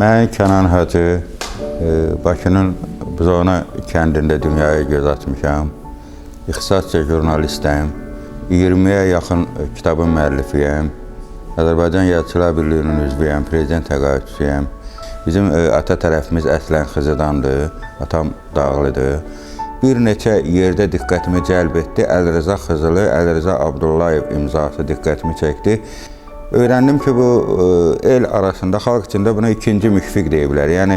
Mən Kənan Hacı, e, Bakının Buzovna kəndində dünyaya göz açmışam. İxtisasca jurnalistəm. 20-yə yaxın e, kitabın müəllifiyəm. Azərbaycan Yazıçılar Birliyinin üzvüyəm, prezident təqaüdçüyəm. Bizim e, ata tərəfimiz əslən Xızıdandır, atam Dağlıdır. Bir neçə yerdə diqqətimi cəlb etdi. Əlirza Xızılı, Əlirza Abdullayev imzası diqqətimi çəkdi. Öyrəndim ki, bu e, el arasında, xalq içində buna ikinci müşfiq deyiblər. Yəni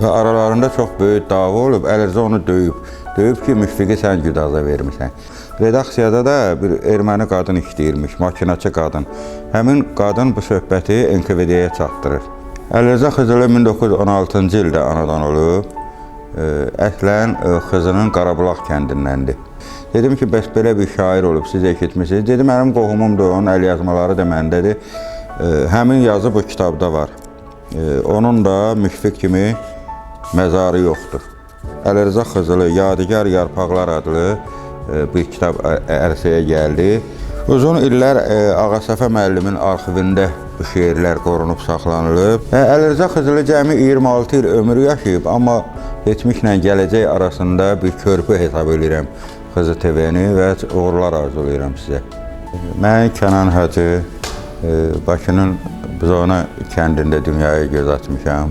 və aralarında çox böyük dava olub, Əlirza onu döyüb. Döyüb ki, müşfiqi sən güdaza vermisən. Redaksiyada da bir erməni qadın işləyirmiş, maşinaçı qadın. Həmin qadın bu söhbəti NKVD-yə çatdırır. Əlirza Xızılı 1916-cı ildə anadan olub. Ə, Əslən ə, Xızının Qarabulaq kəndindəndir. Dedim ki, bəs belə bir şair olub, siz eşitmisiniz. Dedim, mənim qohumumdur, onun əl yazmaları da məndədir. Ə, Həmin yazı bu kitabda var. Ə, Onun da müşfiq kimi məzarı yoxdur. Əlirza Xızılı Yadigar Yarpaqlar adlı ə, bir kitab ərsəyə gəldi. Uzun illər Ağasəfə müəllimin arxivində bu şeirlər qorunub saxlanılıb. Əlirza Xızılı cəmi 26 il ömür yaşayıb, amma keçmişlə gələcək arasında bir körpü hesab edirəm Xızı TV-ni və uğurlar arzulayıram sizə. Mən Kənan Hacı, ə, Bakının Buzovna kəndində dünyaya göz açmışam.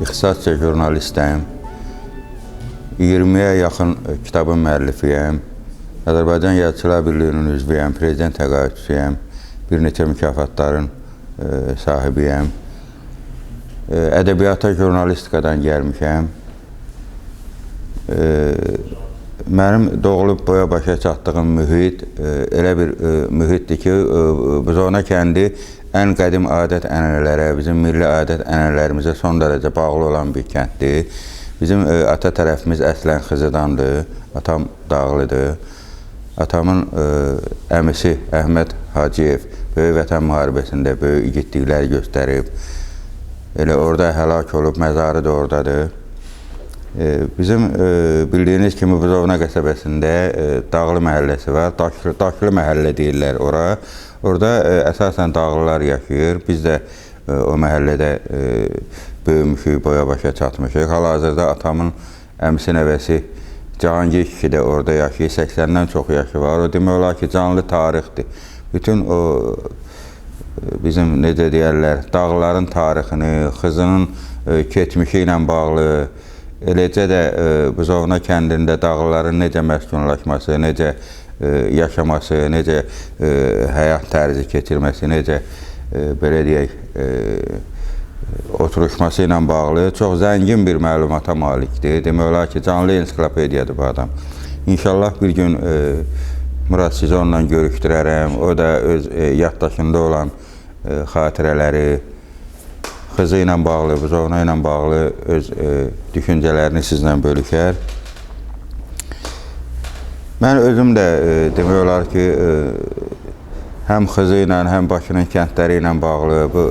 İxtisasca jurnalistəm. 20-yə yaxın e, kitabın müəllifiyəm. Azərbaycan Yazıçılar Birliyinin üzvüyəm, prezident təqaüdçüyəm. Bir neçə mükafatların e, sahibiyəm. E, ədəbiyyata, jurnalistikadan gəlmişəm. Mənim doğulub boya başa çatdığım mühit e, elə bir e, mühitdir ki, e, Buzovna kəndi ən qədim adət-ənənələrə, bizim milli adət-ənənələrimizə son dərəcə bağlı olan bir kənddir. Bizim ata tərəfimiz əslən Xızıdandır, atam Dağlıdır. Atamın əmisi Əhməd Hacıyev Böyük Vətən müharibəsində böyük igidliklər göstərib. Elə orada həlak olub, məzarı da oradadır. Bizim e, bildiyiniz kimi Buzovna qəsəbəsində e, Dağlı məhəlləsi var. Daşlı, Daşlı məhəllə deyirlər ora. Orada e, əsasən dağlılar yaşayır. Biz də o məhəllədə böyümüşük, boya başa çatmışıq. Hal-hazırda atamın əmisi nəvəsi Cahangir kişi də orada yaşayır. 80-dən çox yaşı var. O demək olar ki, canlı tarixdir. Bütün o bizim necə deyərlər, dağların tarixini, Xızının keçmişi ilə bağlı, eləcə də e, Buzovna kəndində dağlıların necə məskunlaşması, necə e, yaşaması, necə e, həyat tərzi keçirməsi, necə belə deyək, oturuşması ilə bağlı çox zəngin bir məlumata malikdir. Demək olar ki, canlı ensiklopediyadır bu adam. İnşallah bir gün Murad sizi onunla görüşdürərəm. O da öz yaddaşında olan xatirələri, Xızı ilə bağlı, Buzovna ilə bağlı öz e, düşüncələrini sizlə bölüşər. Mən özüm də e, demək olar ki, e, həm Xızı ilə, həm Bakının kəndləri ilə bağlı, bu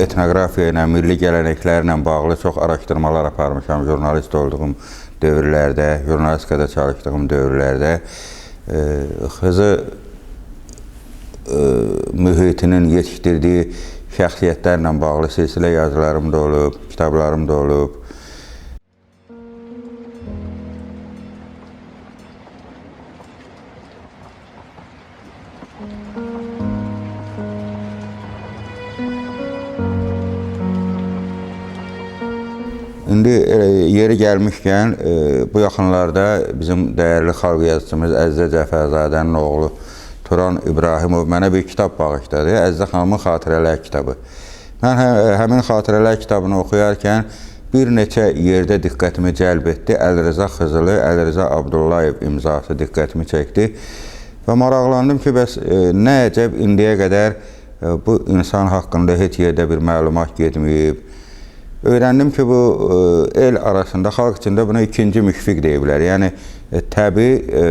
etnoqrafiya ilə, milli gələnəklərlə bağlı çox araşdırmalar aparmışam jurnalist olduğum dövrlərdə, jurnalistikada çalışdığım dövrlərdə. E, Xızı e, mühitinin yetişdirdiyi şəxsiyyətlərlə bağlı silsilə yazılarım da olub, kitablarım da olub. İndi e, yeri gəlmişkən e, bu yaxınlarda bizim dəyərli xalq yazıçımız Əzzə Cəfərzadənin oğlu Turan İbrahimov mənə bir kitab bağışladı. Əzzə xanımın xatirələr kitabı. Mən hə, həmin xatirələr kitabını oxuyarkən bir neçə yerdə diqqətimi cəlb etdi. Əlirza Xızılı, Əlirza Abdullayev imzası diqqətimi çəkdi. Və maraqlandım ki, bəs e, nə əcəb indiyə qədər e, bu insan haqqında heç yerdə bir məlumat getməyib. Öyrəndim ki, bu e, el arasında, xalq içində buna ikinci müşfiq deyiblər. Yəni e, təbii e,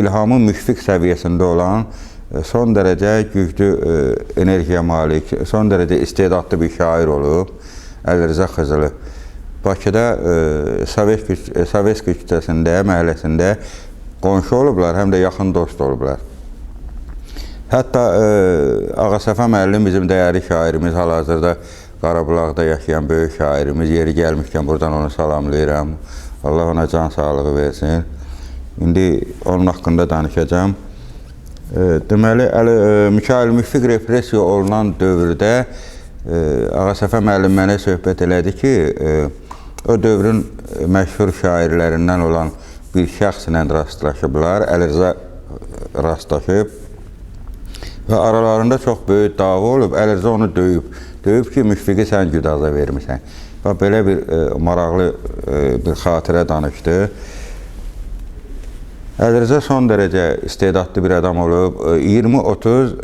ilhamın müşfiq səviyyəsində olan son dərəcə güclü e, energiya malik, son dərəcə istedadlı bir şair olub Əlirza Xızılı. Bakıda Sovetski küçəsində, məhəlləsində qonşu olublar, həm də yaxın dost olublar. Hətta Ağasəfə müəllim bizim dəyərli şairimiz hal-hazırda Qarabağda yaşayan böyük şairimiz. Yeri gəlmişkən buradan onu salamlayıram. Allah ona can sağlığı versin. İndi onun haqqında danışacağam. E, Deməli, Əli e, Mikail Müfiq repressiya olunan dövrdə e, Ağasəfə müəllim mənə söhbət elədi ki, e, o dövrün məşhur şairlərindən olan bir şəxslə rastlaşıblar. Əli Rza rastlaşıb və aralarında çox böyük dava olub. Əli Rza onu döyüb. Döyüb ki, Müşfiqi sən güdaza vermisən. Və belə bir e, maraqlı e, bir xatirə danışdı. Əlirza son dərəcə istedadlı bir adam olub. E, 20-30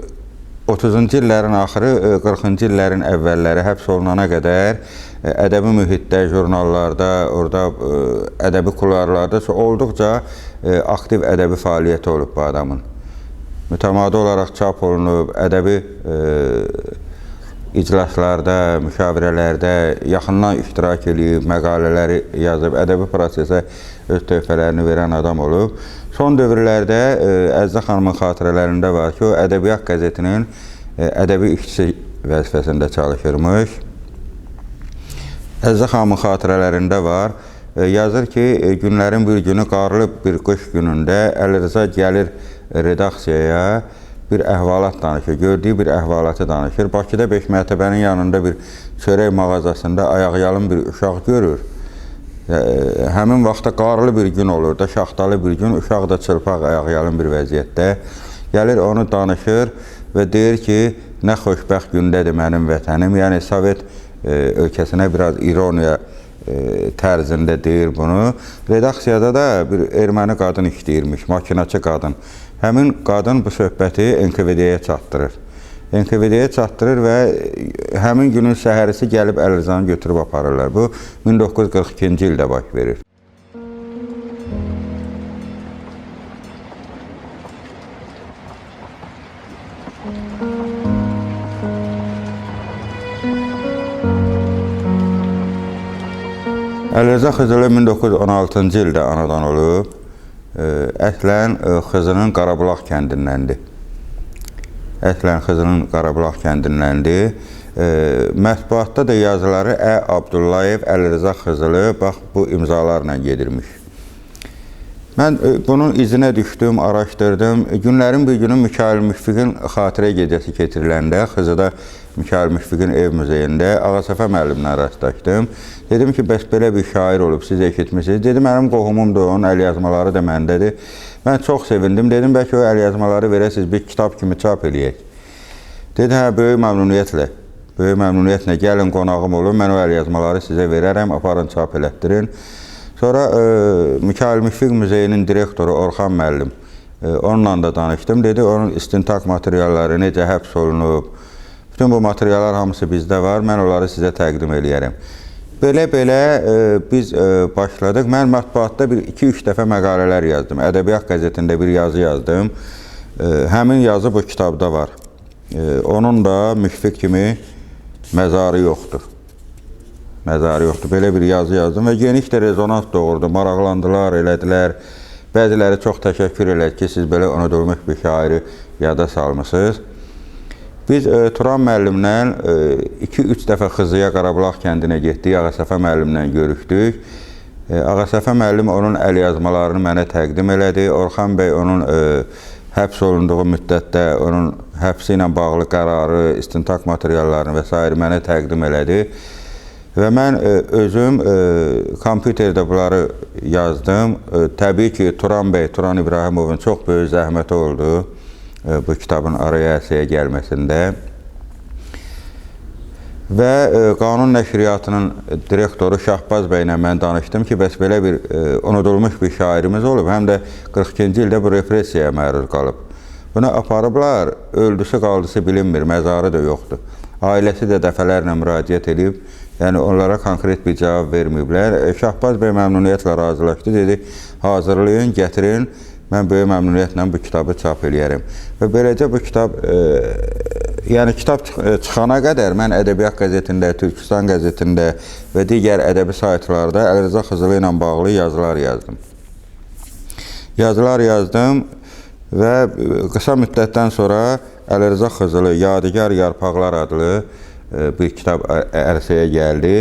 30-cu illərin axırı, e, 40-cı illərin əvvəlləri həbs olunana qədər e, ədəbi mühitdə, jurnallarda, orada e, ədəbi kullarlarda olduqca e, aktiv ədəbi fəaliyyəti olub bu adamın. Mütəmadi olaraq çap olunub, ədəbi e, iclaslarda, müşavirələrdə yaxından iştirak edib, məqalələri yazıb, ədəbi prosesə öz töhfələrini verən adam olub. Son dövrlərdə e, Əzzə xanımın xatirələrində var ki, o Ədəbiyyat qəzetinin e, ədəbi işçisi vəzifəsində çalışırmış. Əzzə xanımın xatirələrində var. E, yazır ki, günlərin bir günü qarlı bir qış günündə Əli Rza gəlir redaksiyaya bir əhvalat danışır. Gördüyü bir əhvalatı danışır. Bakıda 5 mərtəbənin yanında bir çörək mağazasında ayaqyalın bir uşaq görür. E, Həmin vaxtda qarlı bir gün olur da, şaxtalı bir gün, uşaq da çılpaq ayaqyalın bir vəziyyətdə. Gəlir onu danışır və deyir ki, nə xoşbəxt gündədir mənim vətənim. Yəni Sovet e, ölkəsinə biraz ironiya e, tərzində deyir bunu. Redaksiyada da bir erməni qadın işləyirmiş, maşinaçı qadın. Həmin qadın bu söhbəti NKVD-yə çatdırır. NKVD-yə çatdırır və həmin günün səhərisi gəlib Əlizanı götürüb aparırlar. Bu 1942-ci ildə baş verir. Əlirza Xızılı 1916-cı ildə anadan olub. Əslən Xızının Qarabulaq kəndindəndir. Əslən Xızının Qarabulaq kəndindəndir. Mətbuatda da yazıları Ə Abdullayev, Əlirza Xızılı bax bu imzalarla gedirmiş. Mən bunun izinə düşdüm, araşdırdım. Günlərin bir günü Mikail Müşfiqin xatirə gecəsi keçiriləndə Xızıda Mikail Müşfiqin ev muzeyində Ağasəfə müəllimlə rastlaşdım. Dedim ki, bəs belə bir şair olub, siz eşitmisiniz. Dedi, mənim qohumumdur, onun əlyazmaları da məndədir. Mən çox sevindim. Dedim, bəlkə o əlyazmaları verəsiniz, bir kitab kimi çap eləyək. Dedi, hə, böyük məmnuniyyətlə. Böyük məmnuniyyətlə gəlin qonağım olun, mən o əlyazmaları sizə verərəm, aparın çap elətdirin. Sonra e, Mikail Müşfiq Muzeyinin direktoru Orxan müəllim, e, onunla da danışdım. Dedi, onun istintaq materialları necə həbs olunub, bütün bu materiallar hamısı bizdə var, mən onları sizə təqdim eləyərəm. Belə-belə e, biz e, başladıq. Mən mətbuatda bir 2-3 dəfə məqalələr yazdım. Ədəbiyyat qəzetində bir yazı yazdım. E, həmin yazı bu kitabda var. E, onun da Müşfiq kimi məzarı yoxdur məzarı yoxdur. Belə bir yazı yazdım və geniş də rezonans doğurdu. Maraqlandılar, elədilər. Bəziləri çox təşəkkür elədi ki, siz belə unudulmuş bir şairi yada salmısınız. Biz e, Turan müəllimlə 2-3 dəfə Xızıya Qarabulaq kəndinə getdik, Ağasəfə müəllimlə görüşdük. E, Ağasəfə müəllim onun əlyazmalarını mənə təqdim elədi. Orxan bəy onun e, həbs olunduğu müddətdə onun həbsi ilə bağlı qərarı, istintaq materiallarını və s. mənə təqdim elədi. Və mən e, özüm e, kompüterdə bunları yazdım. E, təbii ki, Turan bəy, Turan İbrahimovun çox böyük zəhməti oldu e, bu kitabın araya əsəyə gəlməsində. Və e, Qanun Nəşriyyatının direktoru Şahbaz bəylə mən danışdım ki, bəs belə bir e, unudulmuş bir şairimiz olub, həm də 42-ci ildə bu repressiyaya məruz qalıb. Bunu aparıblar, öldüsü qaldısı bilinmir, məzarı da yoxdur. Ailəsi də dəfələrlə müraciət edib, yəni onlara konkret bir cavab verməyiblər. E, Şahbaz bəy məmnuniyyətlə razılaşdı, dedi, hazırlayın, gətirin, mən böyük məmnuniyyətlə bu kitabı çap eləyərəm. Və beləcə bu kitab, e, yəni kitab e, çıxana qədər mən Ədəbiyyat qəzetində, Türkistan qəzetində və digər ədəbi saytlarda Əlirza Xızılı ilə bağlı yazılar yazdım. Yazılar yazdım və qısa müddətdən sonra Əlirza Xızılı Yadigar Yarpaqlar adlı e, bir kitab ərsəyə gəldi.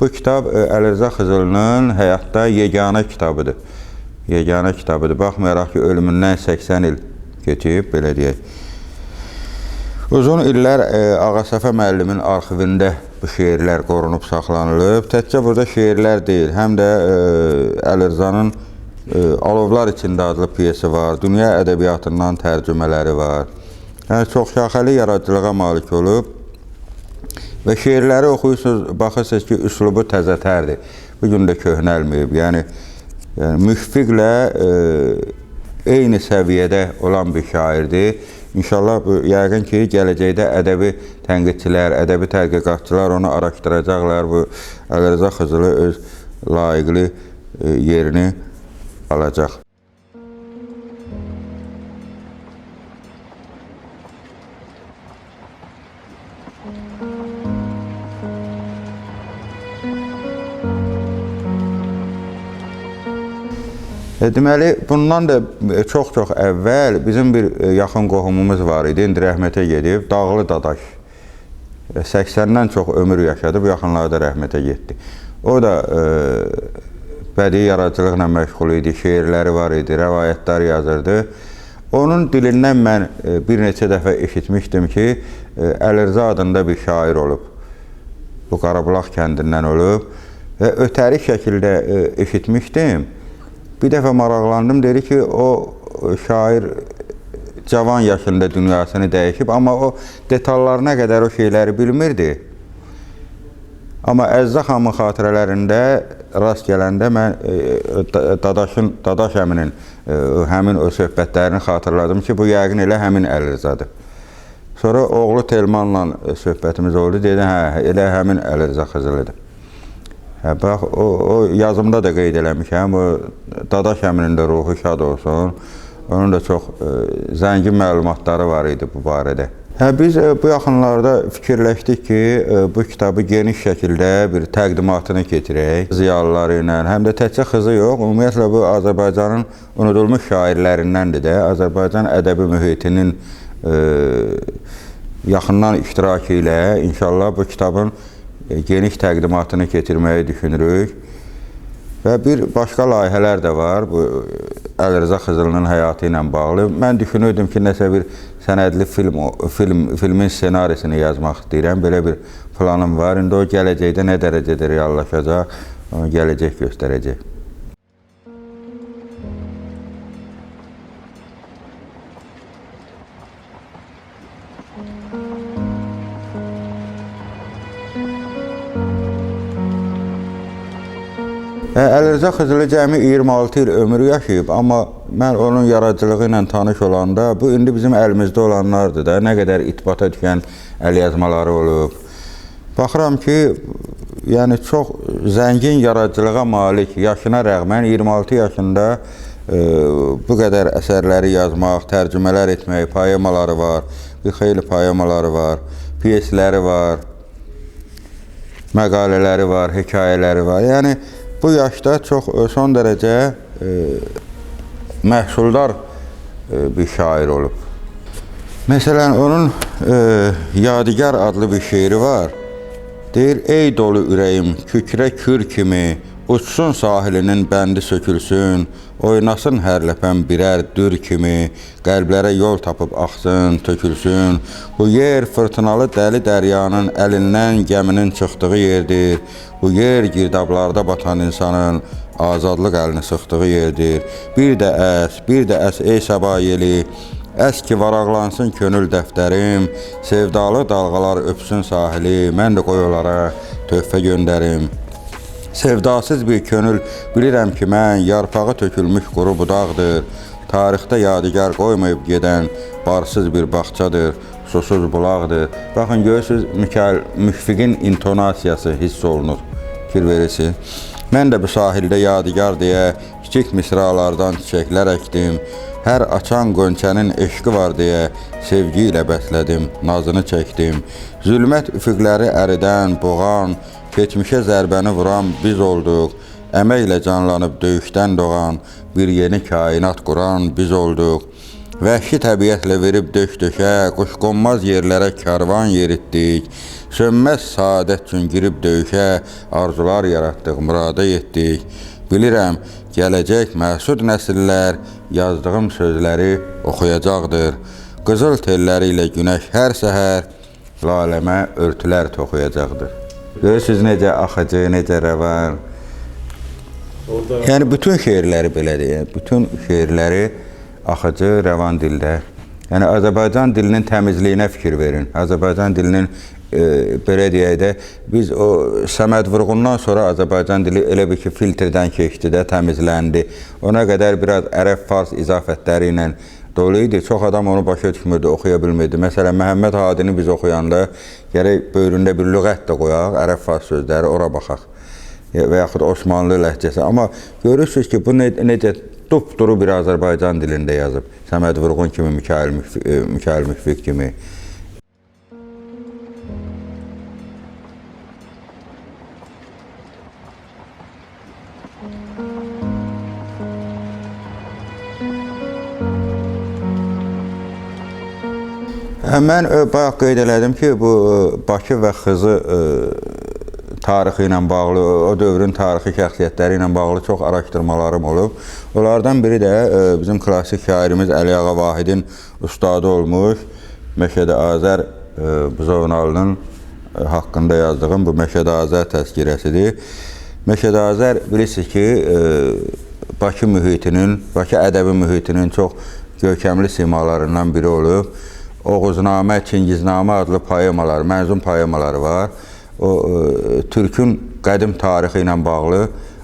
Bu kitab e, Əlirza Xızılının həyatda yeganə kitabıdır. Yeganə kitabıdır. Baxmayaraq ki, ölümündən 80 il keçib, belə deyək. Uzun illər e, Ağasəfə müəllimin arxivində bu şeirlər qorunub saxlanılıb. Təkcə burada şeirlər deyil, həm də e, Əlirzanın e, Alovlar içində adlı pyesi var. Dünya ədəbiyyatından tərcümələri var. Yəni çox şaxəli yaradıcılığa malik olub və şeirləri oxuyursunuz, baxırsınız ki, üslubu təzətərdir. Bu gün də köhnəlməyib. Yəni yəni Müşfiqlə e, eyni səviyyədə olan bir şairdir. İnşallah bu yəqin ki, gələcəkdə ədəbi tənqidçilər, ədəbi tədqiqatçılar onu araşdıracaqlar. Bu Əlirza Xızılı öz layiqli e, yerini alacaq. Deməli, bundan da e, çox-çox əvvəl bizim bir e, yaxın qohumumuz var idi, indi rəhmətə gedib, Dağlı Dadaş. E, 80-dən çox ömür yaşadı, bu yaxınlarda rəhmətə getdi. O da e, bədii yaradıcılıqla məşğul idi, şeirləri var idi, rəvayətlər yazırdı. Onun dilindən mən e, bir neçə dəfə eşitmişdim ki, e, Əlirza adında bir şair olub. Bu Qarabulaq kəndindən olub və ötəri şəkildə e, eşitmişdim. Bir dəfə maraqlandım, dedi ki, o şair cavan yaşında dünyasını dəyişib, amma o detallarına qədər o şeyləri bilmirdi. Amma Əzzə xanımın xatirələrində rast gələndə mən e, Da- Dadaşın, Dadaş əminin e, həmin o söhbətlərini xatırladım ki, bu yəqin elə həmin Əlirzadır. Sonra oğlu Telmanla e, söhbətimiz oldu, dedi, hə, elə həmin Əlirza Xızılıdır. Hə, bax, o, o yazımda da qeyd eləmişəm, o Dadaş əminin də ruhu şad olsun. Onun da çox e, zəngin məlumatları var idi bu barədə. Hə, biz e, bu yaxınlarda fikirləşdik ki, e, bu kitabı geniş şəkildə bir təqdimatını keçirək. Ziyalıları ilə, həm də təkcə xızı yox, ümumiyyətlə bu Azərbaycanın unudulmuş şairlərindəndir də. Azərbaycan ədəbi mühitinin e, yaxından iştirakı ilə inşallah bu kitabın geniş təqdimatını keçirməyi düşünürük. Və bir başqa layihələr də var bu Əlirza Xızılının həyatı ilə bağlı. Mən düşünürdüm ki, nəsə bir sənədli film film filmin ssenarisini yazmaq istəyirəm. Belə bir planım var. İndi o gələcəkdə nə dərəcədə reallaşacaq, gələcək göstərəcək. Əlirza Xızılı cəmi 26 il ömür yaşayıb, amma mən onun yaradıcılığı ilə tanış olanda bu indi bizim əlimizdə olanlardır da, nə qədər itibata düşən əlyazmaları olub. Baxıram ki, yəni çox zəngin yaradıcılığa malik, yaşına rəğmən 26 yaşında e, bu qədər əsərləri yazmaq, tərcümələr etmək, poemaları var, bir xeyli poemaları var, pyesləri var, məqalələri var, hekayələri var. Yəni bu yaşda çox e, son dərəcə e, məhsuldar e, bir şair olub. Məsələn, onun Yadigar adlı bir şeiri var. Deyir, ey dolu ürəyim, kükrə kür kimi, uçsun sahilinin bəndi sökülsün, oynasın hər ləpən birər dür kimi, qəlblərə yol tapıb axsın, tökülsün. Bu yer fırtınalı dəli dəryanın əlindən gəminin çıxdığı yerdir. Bu yer girdablarda batan insanın azadlıq əlini sıxdığı yerdir. Bir də əs, bir də əs ey səba yeli, Əs ki varaqlansın könül dəftərim, sevdalı dalğalar öpsün sahili, mən də qoy onlara töhfə göndərim. Sevdasız bir könül bilirəm ki mən yarpağı tökülmüş quru budaqdır. Tarixdə yadigar qoymayıb gedən barsız bir bağçadır, susuz bulaqdır. Baxın görürsüz Mikail Müşfiqin intonasiyası hiss olunur. Fikir verirsiniz. Mən də bu sahildə yadigar deyə kiçik misralardan çiçəklər əkdim. Hər açan qönçənin eşqi var deyə sevgi ilə bəslədim, nazını çəkdim. Zülmət üfüqləri əridən, boğan, keçmişə zərbəni vuran biz olduq. Əməklə canlanıb döyüşdən doğan, bir yeni kainat quran biz olduq. Vəhşi təbiətlə verib döş-döşə, quşqonmaz yerlərə karvan yeritdik. Sönməz saadət üçün girib döyüşə, arzular yaratdıq, murada yetdik. Bilirəm, gələcək məsud nəsillər yazdığım sözləri oxuyacaqdır. Qızıl telləri ilə günəş hər səhər laləmə örtülər toxuyacaqdır. Görürsüz necə axıcı, necə rəvan. Orada Yəni bütün şeirləri belədir. Yəni bütün şeirləri axıcı, rəvan dildə. Yəni Azərbaycan dilinin təmizliyinə fikir verin. Azərbaycan dilinin belə deyək də biz o Səməd Vurğundan sonra Azərbaycan dili elə bir ki filtrdən keçdi də, təmizləndi. Ona qədər biraz ərəb fars izafətləri ilə dolu idi. Çox adam onu başa düşmürdü, oxuya bilmirdi. Məsələn, Məhəmməd Hadini biz oxuyanda gərək böyründə bir lüğət də qoyaq, ərəb fars sözləri ora baxaq və yaxud Osmanlı ləhcəsi. Amma görürsüz ki, bu ne, necə dupduru bir Azərbaycan dilində yazıb. Səməd Vurğun kimi, Mikail Müfik, e, kimi. Mən ö, bayaq qeyd elədim ki, bu Bakı və Xızı tarixi ilə bağlı, o dövrün tarixi şəxsiyyətləri ilə bağlı çox araşdırmalarım olub. Onlardan biri də bizim klassik şairimiz Əli Ağa Vahidin ustadı olmuş Məşədə Azər Buzovnalının haqqında yazdığım bu Məşədə Azər təzkirəsidir. Məşədə Azər bilirsiniz ki, ə, Bakı mühitinin, Bakı ədəbi mühitinin çox görkəmli simalarından biri olub. Oğuznamə, Çingiznamə adlı poemalar, mənzum poemaları var. O e, türkün qədim tarixi ilə bağlı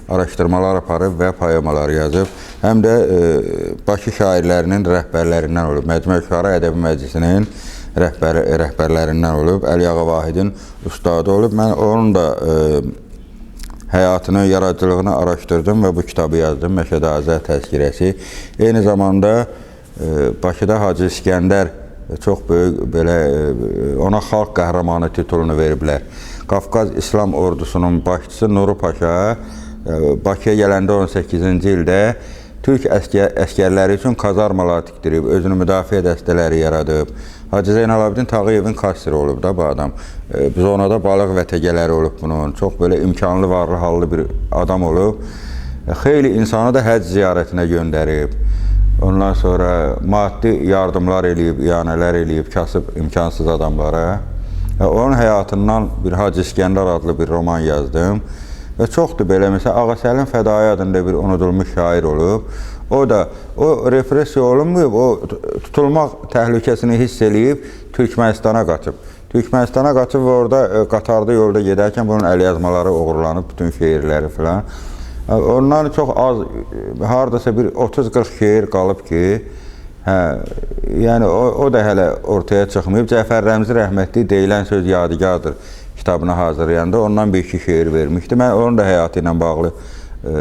araşdırmalar aparıb və poemalar yazıb. Həm də e, Bakı şairlərinin rəhbərlərindən olub. Məcmə Şüara Ədəbi Məclisinin rəhbər rəhbərlərindən olub. Əli Ağa Vahidin ustadı olub. Mən onun da e, həyatını, yaradıcılığını araşdırdım və bu kitabı yazdım. Məşədə Azər təzkirəsi. Eyni zamanda e, Bakıda Hacı İskəndər çox böyük belə e, ona xalq qəhrəmanı titulunu veriblər. Qafqaz İslam ordusunun başçısı Nuru Paşa e, Bakıya gələndə 18-ci ildə türk əskər, əskərləri üçün kazarmalar tikdirib, özünü müdafiə dəstələri yaradıb. Hacı Zeynalabdin Tağıyevin kassiri olub da bu adam. E, Biz ona da balıq vətəgələri olub bunun. Çox belə imkanlı, varlı, hallı bir adam olub. Xeyli insanı da həcc ziyarətinə göndərib. Ondan sonra maddi yardımlar eləyib, iyanələr eləyib kasıb imkansız adamlara. Və onun həyatından bir Hacı İskəndər adlı bir roman yazdım. Və çoxdur belə məsələn Ağa Səlim Fədai adında bir unudulmuş şair olub. O da o repressiya olunmayıb, o tutulmaq təhlükəsini hiss eləyib Türkmənistana qaçıb. Türkmənistana qaçıb və orada e, qatarda yolda gedərkən bunun əlyazmaları oğurlanıb, bütün şeirləri filan. Ondan çox az, hardasa bir 30-40 şeir qalıb ki, hə, yəni o, o da hələ ortaya çıxmayıb. Cəfər Rəmzi rəhmətli deyilən söz yadigardır kitabını hazırlayanda ondan bir iki şeir vermişdi. Mən onun da həyatı ilə bağlı e,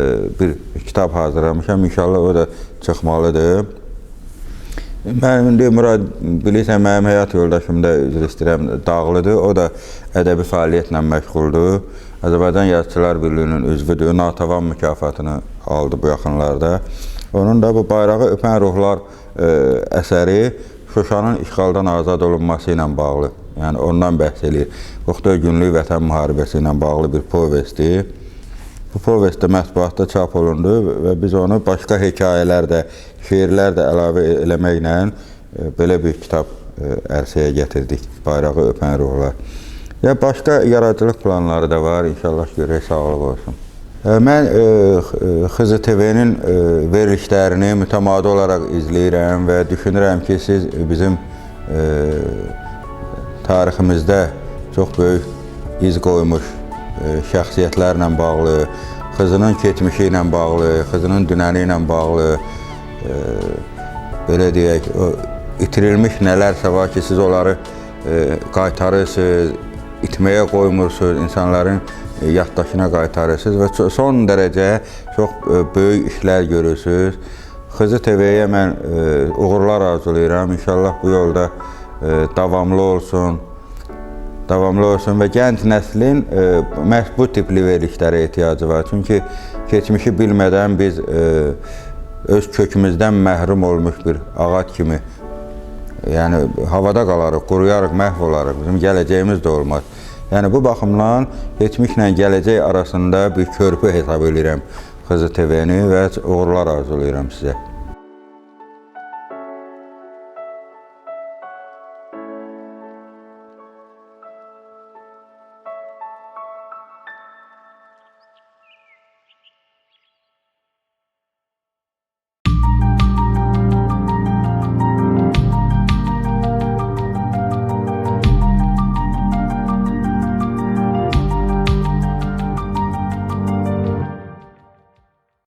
bir kitab hazırlamışam. İnşallah o da çıxmalıdır. Mənim indi Murad bilirsən mənim həyat yoldaşım da üzr istəyirəm dağlıdır. O da ədəbi fəaliyyətlə məşğuldur. Azərbaycan Yazıçılar Birliyinin üzvüdür. Natavan mükafatını aldı bu yaxınlarda. Onun da bu bayrağı öpən ruhlar e, əsəri Şuşanın işğaldan azad olunması ilə bağlı. Yəni ondan bəhs eləyir. 44 günlük vətən müharibəsi ilə bağlı bir povestdir. Bu povest də mətbuatda çap olundu və biz onu başqa hekayələr də, şeirlər də əlavə eləməklə e, belə bir kitab e, ərsəyə gətirdik. Bayrağı öpən ruhlar. Ya başqa yaradıcılıq planları da var. İnşallah görək sağlıq olsun. E, Mən Xızı TV-nin verilişlərini mütəmadi olaraq izləyirəm və düşünürəm ki, siz bizim tariximizdə çox böyük iz qoymuş e, şəxsiyyətlərlə bağlı, Xızının keçmişi ilə bağlı, Xızının dünəni ilə bağlı e, belə deyək, itirilmiş nələrsə var ki, siz onları e, qaytarırsınız, itməyə qoymursunuz, insanların yaddaşına qaytarırsınız və son dərəcə çox böyük işlər görürsünüz. Xızı TV-yə mən uğurlar arzulayıram. İnşallah bu yolda davamlı olsun. Davamlı olsun və gənc nəslin e, məhz bu tipli verilişlərə ehtiyacı var. Çünki keçmişi bilmədən biz e, öz kökümüzdən məhrum olmuş bir ağac kimi yəni havada qalarıq, quruyarıq, məhv olarıq. Bizim gələcəyimiz də olmaz. Yəni bu baxımdan keçmişlə gələcək arasında bir körpü hesab edirəm Xızı TV-ni və uğurlar arzulayıram sizə.